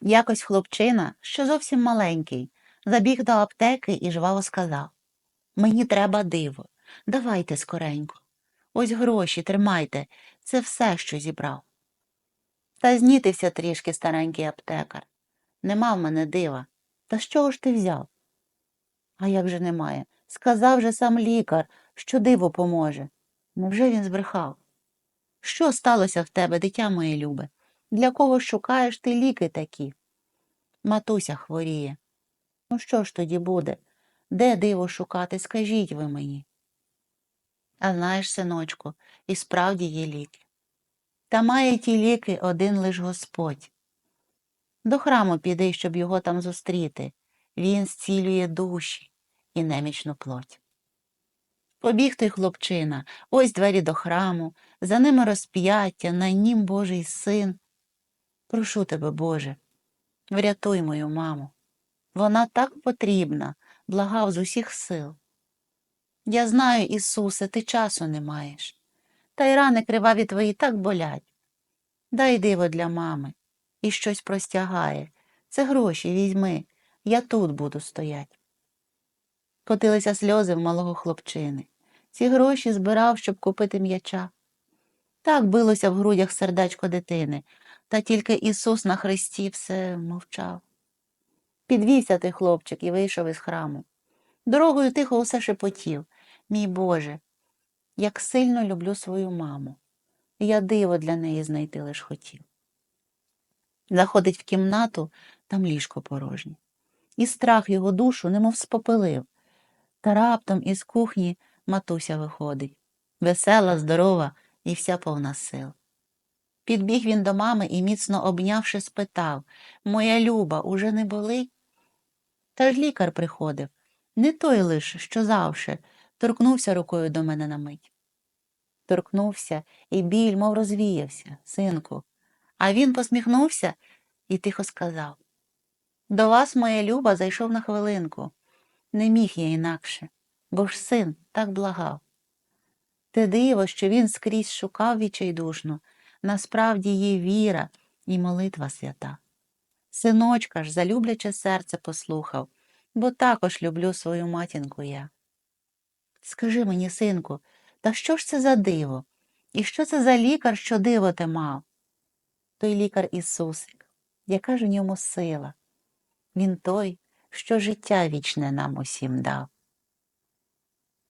Якось хлопчина, що зовсім маленький, забіг до аптеки і жваво сказав Мені треба диво. Давайте скоренько. Ось гроші, тримайте, це все, що зібрав. Та знітився трішки старенький аптекар. Нема в мене дива. Та з чого ж ти взяв? А як же немає? Сказав же сам лікар, що диво поможе. Невже він збрехав? Що сталося в тебе, дитя моє любе? Для кого шукаєш ти ліки такі? Матуся хворіє. Ну що ж тоді буде? Де диво шукати, скажіть ви мені. А знаєш, синочку, і справді є ліки. Та має ті ліки один лиш Господь. До храму піди, щоб його там зустріти. Він зцілює душі і немічну плоть. Побіг той хлопчина, ось двері до храму, за ними розп'яття, на нім Божий син. Прошу тебе, Боже, врятуй мою маму. Вона так потрібна, благав з усіх сил. Я знаю, Ісусе, ти часу не маєш, та й рани криваві твої так болять. Дай диво для мами і щось простягає. Це гроші візьми, я тут буду стоять. Котилися сльози в малого хлопчини. Ці гроші збирав, щоб купити м'яча. Так билося в грудях сердечко дитини, та тільки Ісус на хресті все мовчав. Підвівся той хлопчик і вийшов із храму. Дорогою тихо усе шепотів. Мій Боже, як сильно люблю свою маму. Я диво для неї знайти лиш хотів. Заходить в кімнату, там ліжко порожнє. І страх його душу немов спопилив. Та раптом із кухні матуся виходить. Весела, здорова і вся повна сил. Підбіг він до мами і, міцно обнявши, спитав Моя люба, уже не болить? Та ж лікар приходив. Не той лиш, що завше, торкнувся рукою до мене на мить. Торкнувся, і біль, мов розвіявся, синку. А він посміхнувся і тихо сказав До вас, моя люба, зайшов на хвилинку. Не міг я інакше, бо ж син так благав. Те диво, що він скрізь шукав відчайдушно, насправді є віра і молитва свята. Синочка ж залюбляче серце послухав, бо також люблю свою матінку я. Скажи мені, синку, та що ж це за диво? І що це за лікар, що диво те мав? Той лікар Ісусик, яка ж у ньому сила? Він той, що життя вічне нам усім дав.